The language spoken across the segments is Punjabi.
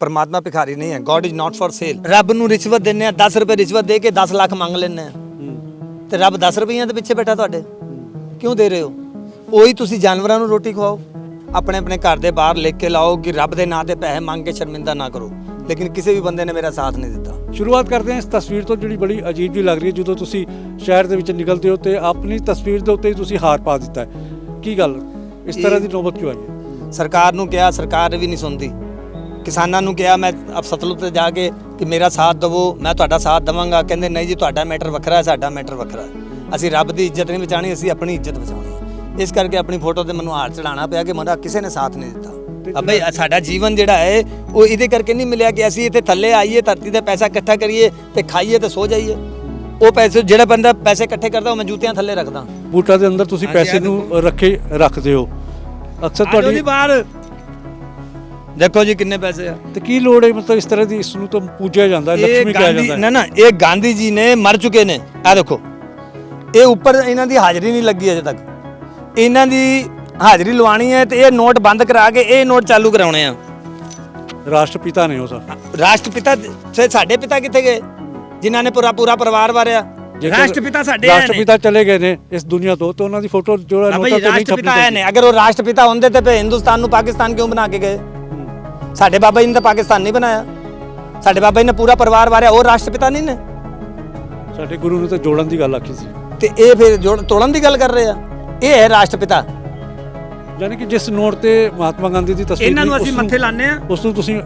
ਪਰਮਾਤਮਾ ਭਿਖਾਰੀ ਨਹੀਂ ਹੈ। God is not for sale ਰੱਬ ਨੂੰ ਰਿਸ਼ਵਤ ਦਿੰਨੇ ਆ 10 ਰੁਪਏ ਰਿਸ਼ਵਤ ਦੇ ਕੇ 10 ਲੱਖ ਮੰਗ ਲੈਂਦੇ ਆ ਤੇ ਰੱਬ 10 ਰੁਪਈਆਂ ਦੇ ਪਿੱਛੇ ਬੈਠਾ ਤੁਹਾਡੇ? ਕਿਉਂ ਦੇ ਰਹੇ ਹੋ? ਉਹੀ ਤੁਸੀਂ ਜਾਨਵਰਾਂ ਨੂੰ ਰੋਟੀ ਖਵਾਓ। ਆਪਣੇ ਆਪਣੇ ਘਰ ਦੇ ਬਾਹਰ ਲਿਖ ਕੇ ਲਾਓ ਕਿ ਰੱਬ ਦੇ ਨਾਂ ਤੇ ਪੈਸੇ ਮੰਗ ਕੇ ਸ਼ਰਮਿੰਦਾ ਨਾ ਕਰੋ। ਲੇਕਿਨ ਕਿਸੇ ਵੀ ਬੰਦੇ ਨੇ ਮੇਰਾ ਸਾਥ ਨਹੀਂ ਦਿੱਤਾ। ਸ਼ੁਰੂਆਤ ਕਰਦੇ ਹਾਂ ਇਸ ਤਸਵੀਰ ਤੋਂ ਜਿਹੜੀ ਬੜੀ ਅਜੀਬ ਜਿਹੀ ਲੱਗ ਰਹੀ ਹੈ ਜਦੋਂ ਤੁਸੀਂ ਸ਼ਹਿਰ ਦੇ ਵਿੱਚ ਨਿਕਲਦੇ ਹੋ ਤੇ ਆਪਣੀ ਤਸਵੀਰ ਦੇ ਉੱਤੇ ਹੀ ਤੁਸੀਂ ਹਾਰ ਪਾ ਦਿੱਤਾ ਹੈ। ਕੀ ਗੱਲ? ਇਸ ਤਰ੍ਹਾਂ ਦੀ ਨੌਬਤ ਕਿਉਂ ਆਈ ਹੈ? ਸਰਕਾਰ ਨੂੰ ਕਿਹਾ ਸਰਕਾਰ ਵੀ ਨਹੀਂ ਸੁਣਦੀ। ਕਿਸਾਨਾਂ ਨੂੰ ਕਿਹਾ ਮੈਂ ਅਬ ਸਤਲੁਜ ਤੇ ਜਾ ਕੇ ਕਿ ਮੇਰਾ ਸਾਥ ਦੇਵੋ ਮੈਂ ਤੁਹਾਡਾ ਸਾਥ ਦੇਵਾਂਗਾ। ਕਹਿੰਦੇ ਨਹੀਂ ਜੀ ਤੁਹਾਡਾ ਮੈਟਰ ਵੱਖਰਾ ਹੈ ਸਾਡਾ ਮੈਟਰ ਵੱਖਰਾ ਹੈ। ਅਸੀਂ ਰੱਬ ਦੀ ਇੱਜ਼ਤ ਨਹੀਂ ਬਚਾਣੀ ਅਸੀਂ ਆਪਣੀ ਇੱਜ਼ਤ ਬਚਾਉਣੀ ਇਸ ਕਰਕੇ ਆਪਣੀ ਫੋਟੋ ਤੇ ਮੈਨੂੰ ਹਾਰ ਚੜਾਉਣਾ ਪਿਆ ਕਿ ਮੇਰਾ ਕਿਸੇ ਨੇ ਸਾਥ ਨਹੀਂ ਦਿੱਤਾ। ਅਬੇ ਸਾਡਾ ਜੀਵਨ ਜਿਹੜਾ ਹੈ ਉਹ ਇਹਦੇ ਕਰਕੇ ਨਹੀਂ ਮਿਲਿਆ ਕਿ ਅਸੀਂ ਇੱਥੇ ਥੱਲੇ ਆਈਏ ਧਰਤੀ ਤੇ ਪੈਸਾ ਇਕੱਠਾ ਕਰੀਏ ਤੇ ਖਾਈਏ ਤੇ ਸੋ ਜਾਈਏ। ਉਹ ਪੈਸੇ ਜਿਹੜਾ ਬੰਦਾ ਪੈਸੇ ਇਕੱਠੇ ਕਰਦਾ ਉਹ ਮੈਂ ਜੁੱਤੀਆਂ ਥੱਲੇ ਰੱਖਦਾ। ਬੂਟਾਂ ਦੇ ਅੰਦਰ ਤੁਸੀਂ ਪੈਸੇ ਨੂੰ ਰੱਖੇ ਰੱਖਦੇ ਹੋ। ਅਕਸਰ ਤੁਹਾਡੀ ਬਾਹਰ ਦੇਖੋ ਜੀ ਕਿੰਨੇ ਪੈਸੇ ਆ। ਤੇ ਕੀ ਲੋੜ ਹੈ ਮਤਲਬ ਇਸ ਤਰ੍ਹਾਂ ਦੀ ਇਸ ਨੂੰ ਤਾਂ ਪੂਜਿਆ ਜਾਂਦਾ ਲక్ష్ਮੀ ਕਿਹਾ ਜਾਂਦਾ ਨਾ ਨਾ ਇਹ ਗਾਂਧੀ ਜੀ ਨੇ ਮਰ ਚੁੱਕੇ ਨੇ। ਆ ਦੇਖੋ। ਇਹ ਉੱਪਰ ਇਹਨਾਂ ਦੀ ਹਾਜ਼ਰੀ ਨਹੀਂ ਲੱਗੀ ਅਜੇ ਤੱਕ। ਇਹਨਾਂ ਦੀ ਹਾਜ਼ਰੀ ਲਵਾਣੀ ਹੈ ਤੇ ਇਹ ਨੋਟ ਬੰਦ ਕਰਾ ਕੇ ਇਹ ਨੋਟ ਚਾਲੂ ਕਰਾਉਣੇ ਆ। ਰਾਸ਼ਟਰਪਿਤਾ ਨੇ ਉਹ ਸਰ ਰਾਸ਼ਟਰਪਿਤਾ ਸਾਡੇ ਪਿਤਾ ਕਿੱਥੇ ਗਏ? ਜਿਨ੍ਹਾਂ ਨੇ ਪੂਰਾ ਪੂਰਾ ਪਰਿਵਾਰ ਵਾਰਿਆ। ਰਾਸ਼ਟਰਪਿਤਾ ਸਾਡੇ ਰਾਸ਼ਟਰਪਿਤਾ ਚਲੇ ਗਏ ਨੇ ਇਸ ਦੁਨੀਆ ਤੋਂ ਤੇ ਉਹਨਾਂ ਦੀ ਫੋਟੋ ਜਿਹੜਾ ਹਾਂ ਨੋਟਾਂ ਤੇ ਨਹੀਂ ਰਾਸ਼ਟਰਪਿਤਾ ਛਪਣੀ ਆਏ ਨੇ। ਅਗਰ ਉਹ ਰਾਸ਼ਟਰਪਿਤਾ ਹੁੰਦੇ ਤੇ ਹਿੰਦੁਸਤਾਨ ਨੂੰ ਪਾਕਿਸਤਾਨ ਕਿਉਂ ਬਣਾ ਕੇ ਗਏ? ਸਾਡੇ ਬਾਬਾ ਜੀ ਨੇ ਤਾਂ ਪਾਕਿਸਤਾਨ ਨਹੀਂ ਬਣਾਇਆ। ਸਾਡੇ ਬਾਬਾ ਜੀ ਨੇ ਪੂਰਾ ਪਰਿਵਾਰ ਵਾਰਿਆ ਉਹ ਰਾਸ਼ਟਰਪਿਤਾ ਨਹੀਂ ਨੇ। ਸਾਡੇ ਗੁਰੂ ਨੂੰ ਤਾਂ ਜੋੜਨ ਦੀ ਗੱਲ ਆਖੀ ਸੀ। ਤੇ ਇਹ ਫਿਰ ਜੋੜ ਤੋੜਨ ਦੀ ਗੱਲ ਕਰ ਰਹੇ ਆ। ਇਹ ਹੈ ਰਾਸ਼ਟਰਪਿਤਾ। ਯਾਨੀ ਕਿ ਜਿਸ ਨੋਟ ਤੇ ਮਹਾਤਮਾ ਗਾਂਧੀ ਦੀ ਤਸਵੀਰ ਇਹਨਾਂ ਨੂੰ ਅਸੀਂ ਮੱਥੇ ਲਾਣੇ ਆ ਉਸ ਨੂੰ ਤੁਸੀਂ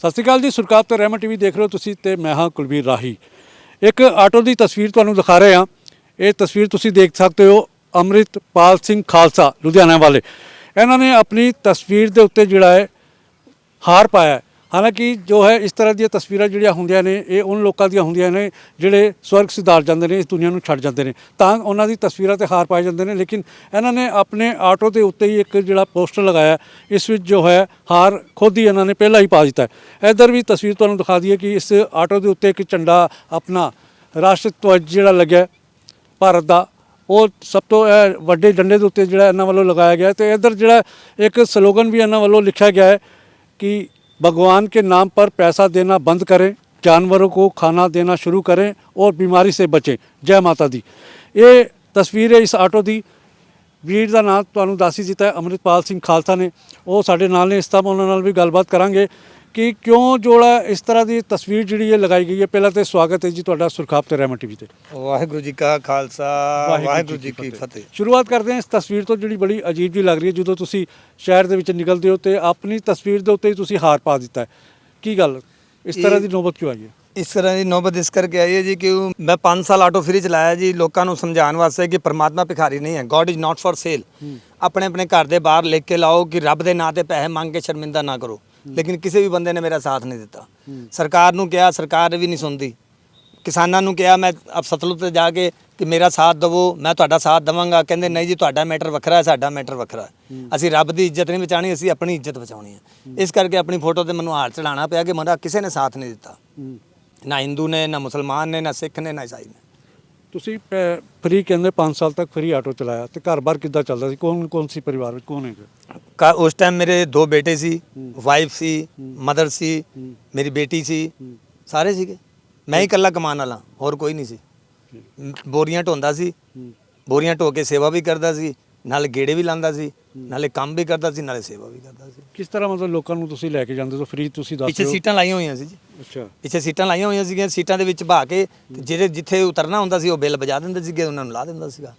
ਸਤਿ ਸ਼੍ਰੀ ਅਕਾਲ ਜੀ ਸੁਰਕਾਪ ਤੇ ਰਹਿਮਤ ਟੀਵੀ ਦੇਖ ਰਹੇ ਹੋ ਤੁਸੀਂ ਤੇ ਮੈਂ ਹਾਂ ਕੁਲਵੀਰ ਰਾਹੀ। ਇੱਕ ਆਟੋ ਦੀ ਤਸਵੀਰ ਤੁਹਾਨੂੰ ਦਿਖਾ ਰਹੇ ਹਾਂ। ਇਹ ਤਸਵੀਰ ਤੁਸੀਂ ਦੇਖ ਸਕਦੇ ਹੋ ਅੰਮ੍ਰਿਤਪਾਲ ਸਿੰਘ ਖਾਲਸਾ ਲੁਧਿਆਣਾ ਵਾਲੇ। ਇਹਨਾਂ ਨੇ ਆਪਣੀ ਤਸਵੀਰ ਦੇ ਉੱਤੇ ਜਿਹੜਾ ਹੈ ਹਾਰ ਪਾਇਆ ਹਾਲਾਂਕਿ ਜੋ ਹੈ ਇਸ ਤਰ੍ਹਾਂ ਦੀਆਂ ਤਸਵੀਰਾਂ ਜਿਹੜੀਆਂ ਹੁੰਦੀਆਂ ਨੇ, ਇਹ ਉਹਨਾਂ ਲੋਕਾਂ ਦੀਆਂ ਹੁੰਦੀਆਂ ਨੇ ਜਿਹੜੇ ਸਵਰਗ ਸਿਧਾਰ ਜਾਂਦੇ ਨੇ, ਇਸ ਦੁਨੀਆ ਨੂੰ ਛੱਡ ਜਾਂਦੇ ਨੇ। ਤਾਂ ਉਹਨਾਂ ਦੀ ਤਸਵੀਰਾਂ ਤੇ ਹਾਰ ਪਾਏ ਜਾਂਦੇ ਨੇ, ਲੇਕਿਨ ਇਹਨਾਂ ਨੇ ਆਪਣੇ ਆਟੋ ਦੇ ਉੱਤੇ ਹੀ ਇੱਕ ਜਿਹੜਾ ਪੋਸਟਰ ਲਗਾਇਆ, ਇਸ ਵਿੱਚ ਜੋ ਹੈ ਹਾਰ ਖੁਦ ਹੀ ਇਹਨਾਂ ਨੇ ਪਹਿਲਾਂ ਹੀ ਪਾ ਦਿੱਤਾ ਹੈ। ਇੱਧਰ ਵੀ ਤਸਵੀਰ ਤੁਹਾਨੂੰ ਦਿਖਾ ਦਈਏ ਕਿ ਇਸ ਆਟੋ ਦੇ ਉੱਤੇ ਇੱਕ ਝੰਡਾ ਆਪਣਾ ਰਾਸ਼ਟਰ ਧਵਜ ਜਿਹੜਾ ਲੱਗਿਆ ਭਾਰਤ ਦਾ। ਉਹ ਸਭ ਤੋਂ ਇਹ ਵੱਡੇ ਡੰਡੇ ਦੇ ਉੱਤੇ ਜਿਹੜਾ ਇਹਨਾਂ ਵੱਲੋਂ ਲਗਾਇਆ ਗਿਆ ਹੈ ਤੇ ਇੱਧਰ ਜਿਹੜਾ ਇੱਕ ਸਲੋਗਨ ਵੀ ਇਹਨਾਂ ਵੱਲੋਂ ਲਿਖਿਆ ਗਿਆ ਹੈ कि भगवान के नाम पर पैसा देना बंद करें जानवरों को खाना देना शुरू करें और बीमारी से बचें जय माता ਦੀ ਇਹ ਤਸਵੀਰ ਹੈ ਇਸ ਆਟੋ ਦੀ ਵੀਰ ਦਾ ਨਾਮ ਤੁਹਾਨੂੰ ਦੱਸ ਹੀ ਦਿੱਤਾ ਹੈ ਅੰਮ੍ਰਿਤਪਾਲ ਸਿੰਘ ਖਾਲਸਾ ਨੇ ਉਹ ਸਾਡੇ ਨਾਲ ਨੇ ਇਸ ਤਰ੍ਹਾਂ ਉਹਨਾਂ ਨਾਲ ਵੀ ਗੱਲਬਾਤ ਕਰਾਂਗੇ ਕਿ ਕਿਉਂ ਜੋੜਾ ਇਸ ਤਰ੍ਹਾਂ ਦੀ ਤਸਵੀਰ ਜਿਹੜੀ ਹੈ ਲਗਾਈ ਗਈ ਹੈ? ਪਹਿਲਾਂ ਤੇ ਸਵਾਗਤ ਹੈ ਜੀ ਤੁਹਾਡਾ ਸੁਰਖਾਪ ਤੇ ਰਹਿਮਤ ਟੀਵੀ ਤੇ। ਵਾਹਿਗੁਰੂ ਜੀ ਕਾ ਖਾਲਸਾ ਵਾਹਿਗੁਰੂ ਜੀ ਕੀ ਫਤਿਹ। ਸ਼ੁਰੂਆਤ ਕਰਦੇ ਹਾਂ ਇਸ ਤਸਵੀਰ ਤੋਂ ਜਿਹੜੀ ਬੜੀ ਅਜੀਬ ਜਿਹੀ ਲੱਗ ਰਹੀ ਹੈ ਜਦੋਂ ਤੁਸੀਂ ਸ਼ਹਿਰ ਦੇ ਵਿੱਚ ਨਿਕਲਦੇ ਹੋ ਤੇ ਆਪਣੀ ਤਸਵੀਰ ਦੇ ਉੱਤੇ ਹੀ ਤੁਸੀਂ ਹਾਰ ਪਾ ਦਿੱਤਾ ਹੈ। ਕੀ ਗੱਲ? ਇਸ ਤਰ੍ਹਾਂ ਦੀ ਨੌਬਤ ਕਿਉਂ ਆਈ ਹੈ? ਇਸ ਤਰ੍ਹਾਂ ਦੀ ਨੌਬਤ ਇਸ ਕਰਕੇ ਆਈ ਹੈ ਜੀ ਕਿ ਮੈਂ 5 ਸਾਲ ਆਟੋ ਫ੍ਰੀ ਚਲਾਇਆ ਜੀ। ਲੋਕਾਂ ਨੂੰ ਸਮਝਾਉਣ ਵਾਸਤੇ ਕਿ ਪਰਮਾਤਮਾ ਭਿਖਾਰੀ ਨਹੀਂ ਹੈ। God is not for sale ਆਪਣੇ ਆਪਣੇ ਘਰ ਦੇ ਬਾਹਰ ਲਿਖ ਕੇ ਲਾਓ ਕਿ ਰੱਬ ਦੇ ਨਾਂ ਤੇ ਪੈਸੇ ਮੰਗ ਕੇ ਸ਼ਰਮਿੰਦਾ ਨਾ ਕਰੋ। ਲੇਕਿਨ ਕਿਸੇ ਵੀ ਬੰਦੇ ਨੇ ਮੇਰਾ ਸਾਥ ਨਹੀਂ ਦਿੱਤਾ। ਸਰਕਾਰ ਨੂੰ ਕਿਹਾ ਸਰਕਾਰ ਵੀ ਨਹੀਂ ਸੁਣਦੀ। ਕਿਸਾਨਾਂ ਨੂੰ ਕਿਹਾ ਮੈਂ ਅਬ ਸਤਲੁਜ ਤੇ ਜਾ ਕੇ ਕਿ ਮੇਰਾ ਸਾਥ ਦੇਵੋ ਮੈਂ ਤੁਹਾਡਾ ਸਾਥ ਦੇਵਾਂਗਾ। ਕਹਿੰਦੇ ਨਹੀਂ ਜੀ ਤੁਹਾਡਾ ਮੈਟਰ ਵੱਖਰਾ ਹੈ ਸਾਡਾ ਮੈਟਰ ਵੱਖਰਾ ਹੈ। ਅਸੀਂ ਰੱਬ ਦੀ ਇੱਜ਼ਤ ਨਹੀਂ ਬਚਾਣੀ ਅਸੀਂ ਆਪਣੀ ਇੱਜ਼ਤ ਬਚਾਉਣੀ ਹੈ। ਇਸ ਕਰਕੇ ਆਪਣੀ ਫੋਟੋ ਤੇ ਮੈਨੂੰ ਹਾਰ ਚੜਾਉਣਾ ਪਿਆ ਕਿ ਮੇਰਾ ਕਿਸੇ ਨੇ ਸਾਥ ਨਹੀਂ ਦਿੱਤਾ। ਨਾ ਹਿੰਦੂ ਨੇ ਨਾ ਮੁਸਲਮਾਨ ਨੇ ਨਾ ਸਿੱਖ ਨੇ ਨਾ ਈਸਾਈ ਨੇ। ਤੁਸੀਂ ਫ੍ਰੀ ਕਹਿੰਦੇ 5 ਸਾਲ ਤੱਕ ਫ੍ਰੀ ਆਟੋ ਚਲਾਇਆ ਤੇ ਘਰ-ਬਾਰ ਕਿੱਦਾਂ ਚੱਲਦਾ ਸੀ? ਕੌਣ ਕੌਣ ਸੀ ਪਰਿਵਾਰ ਵਿੱਚ? ਕੌਣ ਹੈ ਕਾ ਉਸ ਟਾਈਮ ਮੇਰੇ ਦੋ ਬੇਟੇ ਸੀ ਵਾਈਫ ਸੀ ਮਦਰ ਸੀ ਮੇਰੀ ਬੇਟੀ ਸੀ ਸਾਰੇ ਸੀਗੇ। ਮੈਂ ਹੀ ਇਕੱਲਾ ਕਮਾਉਣ ਵਾਲਾ ਹੋਰ ਕੋਈ ਨਹੀਂ ਸੀ। ਬੋਰੀਆਂ ਢੋਂਦਾ ਸੀ ਬੋਰੀਆਂ ਢੋ ਕੇ ਸੇਵਾ ਵੀ ਕਰਦਾ ਸੀ ਨਾਲੇ ਗੇੜੇ ਵੀ ਲਾਉਂਦਾ ਸੀ ਨਾਲੇ ਕੰਮ ਵੀ ਕਰਦਾ ਸੀ ਨਾਲੇ ਸੇਵਾ ਵੀ ਕਰਦਾ ਸੀ। ਕਿਸ ਤਰ੍ਹਾਂ ਮਤਲਬ ਲੋਕਾਂ ਨੂੰ ਤੁਸੀਂ ਲੈ ਕੇ ਜਾਂਦੇ ਹੋ? ਫ੍ਰੀ ਤੁਸੀਂ ਦੱਸ ਪਿੱਛੇ ਸੀਟਾਂ ਲਾਈਆਂ ਹੋਈਆਂ ਸੀ ਜੀ। ਅੱਛਾ। ਪਿੱਛੇ ਸੀਟਾਂ ਲਾਈਆਂ ਹੋਈਆਂ ਸੀਗੀਆਂ ਸੀਟਾਂ ਦੇ ਵਿੱਚ ਬਹਾ ਕੇ ਜਿਹੜੇ ਜਿੱਥੇ ਉਤਰਨਾ ਹੁੰਦਾ ਸੀ ਉਹ ਬਿੱਲ ਵਜਾ ਦਿੰਦੇ ਸੀਗੇ ਉਹਨਾਂ ਨੂੰ ਲਾ ਦਿੰਦਾ ਸੀਗਾ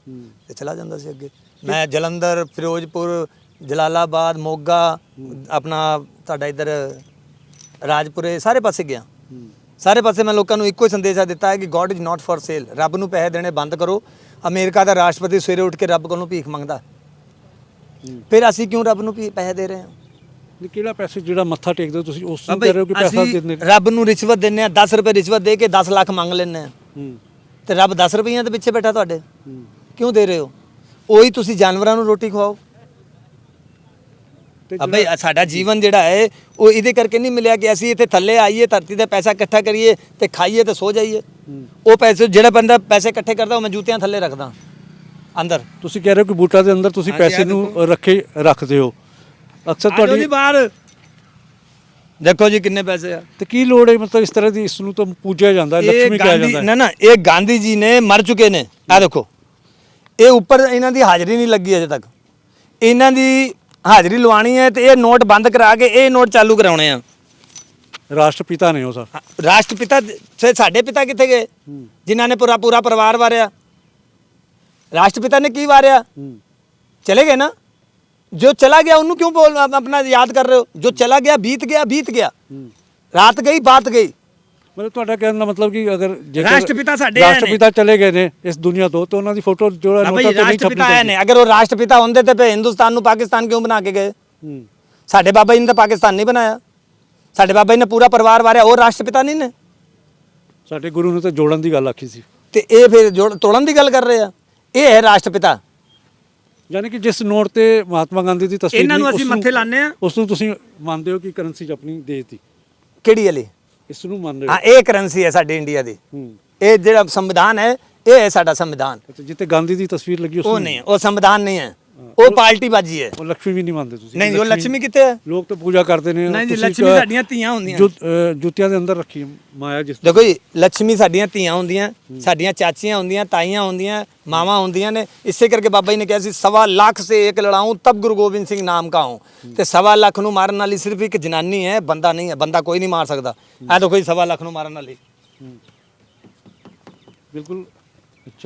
ਤੇ ਚਲਾ ਜਾਂਦਾ ਸੀ ਅੱਗੇ। ਮੈਂ ਜਲੰਧਰ ਫਿਰੋਜ਼ਪੁਰ ਜਲਾਲਾਬਾਦ ਮੋਗਾ ਆਪਣਾ ਤੁਹਾਡਾ ਇੱਧਰ ਰਾਜਪੁਰੇ ਸਾਰੇ ਪਾਸੇ ਗਿਆ। ਸਾਰੇ ਪਾਸੇ ਮੈਂ ਲੋਕਾਂ ਨੂੰ ਇੱਕੋ ਹੀ ਸੰਦੇਸ਼ਾ ਦਿੱਤਾ ਹੈ ਕਿ God is not for sale ਰੱਬ ਨੂੰ ਪੈਸੇ ਦੇਣੇ ਬੰਦ ਕਰੋ। ਅਮਰੀਕਾ ਦਾ ਰਾਸ਼ਟਰਪਤੀ ਸਵੇਰੇ ਉੱਠ ਕੇ ਰੱਬ ਕੋਲੋਂ ਭੀਖ ਮੰਗਦਾ। ਫਿਰ ਅਸੀਂ ਕਿਉਂ ਰੱਬ ਨੂੰ ਪੈਸੇ ਦੇ ਰਹੇ ਹਾਂ? ਨਹੀਂ ਕਿਹੜਾ ਪੈਸੇ ਜਿਹੜਾ ਮੱਥਾ ਟੇਕਦੇ ਹੋ ਤੁਸੀਂ ਉਸ ਨੂੰ ਕਹਿ ਰਹੇ ਹੋ ਕਿ ਪੈਸਾ ਦਿੰਦੇ ਰੱਬ ਨੂੰ ਰਿਸ਼ਵਤ ਦਿੰਨੇ ਆ 10 ਰੁਪਏ ਰਿਸ਼ਵਤ ਦੇ ਕੇ 10 ਲੱਖ ਮੰਗ ਲੈਂਦੇ ਆ ਤੇ ਰੱਬ 10 ਰੁਪਈਆਂ ਦੇ ਪਿੱਛੇ ਬੈਠਾ ਤੁਹਾਡੇ? ਕਿਉਂ ਦੇ ਰਹੇ ਹੋ? ਉਹੀ ਤੁਸੀਂ ਜਾਨਵਰਾਂ ਨੂੰ ਰੋਟੀ ਖਵਾਓ। ਅਬੇ ਸਾਡਾ ਜੀਵਨ ਜਿਹੜਾ ਹੈ ਉਹ ਇਹਦੇ ਕਰਕੇ ਨਹੀਂ ਮਿਲਿਆ ਕਿ ਅਸੀਂ ਇੱਥੇ ਥੱਲੇ ਆਈਏ ਧਰਤੀ ਤੇ ਪੈਸਾ ਇਕੱਠਾ ਕਰੀਏ ਤੇ ਖਾਈਏ ਤੇ ਸੋ ਜਾਈਏ। ਉਹ ਪੈਸੇ ਜਿਹੜਾ ਬੰਦਾ ਪੈਸੇ ਇਕੱਠੇ ਕਰਦਾ ਉਹ ਮੈਂ ਜੁੱਤੀਆਂ ਥੱਲੇ ਰੱਖਦਾ ਅੰਦਰ। ਤੁਸੀਂ ਕਹਿ ਰਹੇ ਹੋ ਕਿ ਬੂਟਾਂ ਦੇ ਅੰਦਰ ਤੁਸੀਂ ਹਾਂਜੀ, ਪੈਸੇ ਆਹ ਨੂੰ ਰੱਖੇ ਰੱਖਦੇ ਹੋ। ਅਕਸਰ ਆਜੋ ਜੀ ਤੁਹਾਡੀ ਬਾਹਰ। ਦੇਖੋ ਜੀ ਕਿੰਨੇ ਪੈਸੇ ਆ। ਤੇ ਕੀ ਲੋੜ ਹੈ ਮਤਲਬ ਇਸ ਤਰ੍ਹਾਂ ਦੀ ਇਸ ਨੂੰ ਤਾਂ ਪੂਜਿਆ ਜਾਂਦਾ ਹੈ ਇਹ ਲక్ష్ਮੀ ਕਿਹਾ ਗਾਂਧੀ ਜਾਂਦਾ ਹੈ। ਨਾ ਨਾ ਇਹ ਗਾਂਧੀ ਜੀ ਨੇ ਮਰ ਚੁੱਕੇ ਨੇ। ਆ ਦੇਖੋ। ਇਹ ਉੱਪਰ ਇਹਨਾਂ ਦੀ ਹਾਜ਼ਰੀ ਨਹੀਂ ਲੱਗੀ ਅਜੇ ਤੱਕ। ਇਹਨਾਂ ਦੀ ਹਾਜ਼ਰੀ ਲਵਾਣੀ ਹੈ ਤੇ ਇਹ ਨੋਟ ਬੰਦ ਕਰਾ ਕੇ ਇਹ ਨੋਟ ਚਾਲੂ ਕਰਾਉਣੇ ਆ। ਰਾਸ਼ਟਰਪਿਤਾ ਨੇ ਉਹ ਸਰ। ਰਾਸ਼ਟਰਪਿਤਾ ਸੇ ਸਾਡੇ ਪਿਤਾ ਕਿੱਥੇ ਗਏ? ਜਿਨ੍ਹਾਂ ਨੇ ਪੂਰਾ ਪੂਰਾ ਪਰਿਵਾਰ ਵਾਰਿਆ। ਰਾਸ਼ਟਰਪਿਤਾ ਨੇ ਕੀ ਵਾਰਿਆ? ਚਲੇ ਗਏ ਨਾ? ਜੋ ਚਲਾ ਗਿਆ ਉਹਨੂੰ ਕਿਉਂ ਬੋਲ ਆਪ- ਆਪਣਾ ਯਾਦ ਕਰ ਰਹੇ ਹੋ? ਜੋ ਚਲਾ ਗਿਆ ਬੀਤ ਗਿਆ ਬੀਤ ਗਿਆ। ਰਾਤ ਗਈ ਬਾਤ ਗਈ। ਮਤਲਬ ਤੁਹਾਡਾ ਕਹਿਣ ਦਾ ਮਤਲਬ ਕਿ ਅਗਰ ਜੇਕਰ ਰਾਸ਼ਟਰਪਿਤਾ ਸਾਡੇ ਆਏ ਨੇ। ਰਾਸ਼ਟਰਪਿਤਾ ਚਲੇ ਗਏ ਨੇ ਇਸ ਦੁਨੀਆ ਤੋਂ ਤੇ ਉਹਨਾਂ ਦੀ ਫੋਟੋ ਜਿਹੜਾ ਨਾ ਨੋਟਾਂ ਤੇ ਨਹੀਂ ਰਾਸ਼ਟਰਪਿਤਾ ਆਏ ਨੇ। ਅਗਰ ਉਹ ਰਾਸ਼ਟਰਪਿਤਾ ਹੁੰਦੇ ਤੇ ਫੇ ਹਿੰਦੁਸਤਾਨ ਨੂੰ ਪਾਕਿਸਤਾਨ ਕਿਉਂ ਬਣਾ ਕੇ ਗਏ? ਹੂੰ। ਸਾਡੇ ਬਾਬਾ ਜੀ ਨੇ ਤਾਂ ਪਾਕਿਸਤਾਨ ਨਹੀਂ ਬਣਾਇਆ। ਸਾਡੇ ਬਾਬਾ ਜੀ ਨੇ ਪੂਰਾ ਪਰਿਵਾਰ ਵਾਰਿਆ ਉਹ ਰਾਸ਼ਟਰਪਿਤਾ ਨਹੀਂ ਨੇ। ਸਾਡੇ ਗੁਰੂ ਨੇ ਤਾਂ ਜੋੜਨ ਦੀ ਗੱਲ ਆਖੀ ਸੀ। ਤੇ ਇਹ ਫਿਰ ਜੋੜ ਤੋੜਨ ਦੀ ਗੱਲ ਕਰ ਰਹੇ ਆ। ਇਹ ਹੈ ਰਾਸ਼ਟਰਪਿਤਾ। ਯਾਨੀ ਕਿ ਜਿਸ ਨੋਟ ਤੇ ਮਹਾਤਮਾ ਗਾਂਧੀ ਦੀ ਤਸਵੀਰ ਇਹਨਾਂ ਨੂੰ ਅਸੀਂ ਮੱਥੇ ਲਾਉਂਦੇ ਹਾਂ। ਉਸ ਨੂੰ ਤੁਸੀਂ ਮੰਨਦੇ ਹੋ ਕਿ ਕਰੰਸੀ ਚ ਆਪਣੀ ਦੇਤੀ ਕਿਹੜੀ ਵਾਲੀ? ਇਸ ਨੂੰ ਮੰਨਦੇ ਹੋ? ਹਾਂ ਇਹ ਕਰੰਸੀ ਹੈ ਸਾਡੀ ਇੰਡੀਆ ਦੀ। ਹੂੰ। ਇਹ ਜਿਹੜਾ ਸੰਵਿਧਾਨ ਹੈ ਇਹ ਹੈ ਸਾਡਾ ਸੰਵਿਧਾਨ। ਅੱਛਾ ਜਿੱਤੇ ਗਾਂਧੀ ਦੀ ਤਸਵੀਰ ਲੱਗੀ ਉਸ ਉਹ ਨੂੰ ਨਹੀਂ ਉਹ ਸੰਵਿਧਾਨ ਨਹੀਂ ਹੈ। ਉਹ ਪਾਰਟੀ ਬਾਜੀ ਹੈ। ਉਹ ਲక్ష్ਮੀ ਵੀ ਨਹੀਂ ਮੰਨਦੇ ਤੁਸੀਂ। ਨਹੀਂ ਉਹ ਲక్ష్ਮੀ ਕਿੱਥੇ ਹੈ? ਲੋਕ ਤਾਂ ਪੂਜਾ ਕਰਦੇ ਨੇ। ਨਹੀਂ ਜੀ ਲక్ష్ਮੀ ਸਾਡੀਆਂ ਧੀਆਂ ਹੁੰਦੀਆਂ। ਜੁੱਤੀਆਂ ਦੇ ਅੰਦਰ ਰੱਖੀ ਮਾਇਆ ਜਿਸ ਦੇਖੋ ਜੀ ਲక్ష్ਮੀ ਸਾਡੀਆਂ ਧੀਆਂ ਹੁੰਦੀਆਂ ਸਾਡੀਆਂ ਚਾਚੀਆਂ ਹੁੰਦੀਆਂ ਤਾਈਆਂ ਹੁੰਦੀਆਂ ਮਾਵਾ ਹੁੰਦੀਆਂ ਨੇ। ਇਸੇ ਕਰਕੇ ਬਾਬਾ ਜੀ ਨੇ ਕਿਹਾ ਸੀ ਸਵਾ ਲੱਖ ਸੇ ਇੱਕ ਲੜਾਉਂ ਤਬ ਗੁਰੂ ਗੋਬਿੰਦ ਸਿੰਘ ਨਾਮ ਕਾ ਹੂੰ। ਤੇ ਸਵਾ ਲੱਖ ਨੂੰ ਮਾਰਨ ਵਾਲੀ ਸਿਰਫ ਇੱਕ ਜਨਾਨੀ ਹੈ ਬੰਦਾ ਨਹੀਂ ਹੈ ਬੰਦਾ ਕੋਈ ਨਹੀਂ ਮਾਰ ਸਕਦਾ। ਐ ਦੇਖੋ ਜੀ ਸਵਾ ਲੱਖ ਨੂੰ ਮਾਰਨ ਵਾਲੀ। ਬਿਲਕੁਲ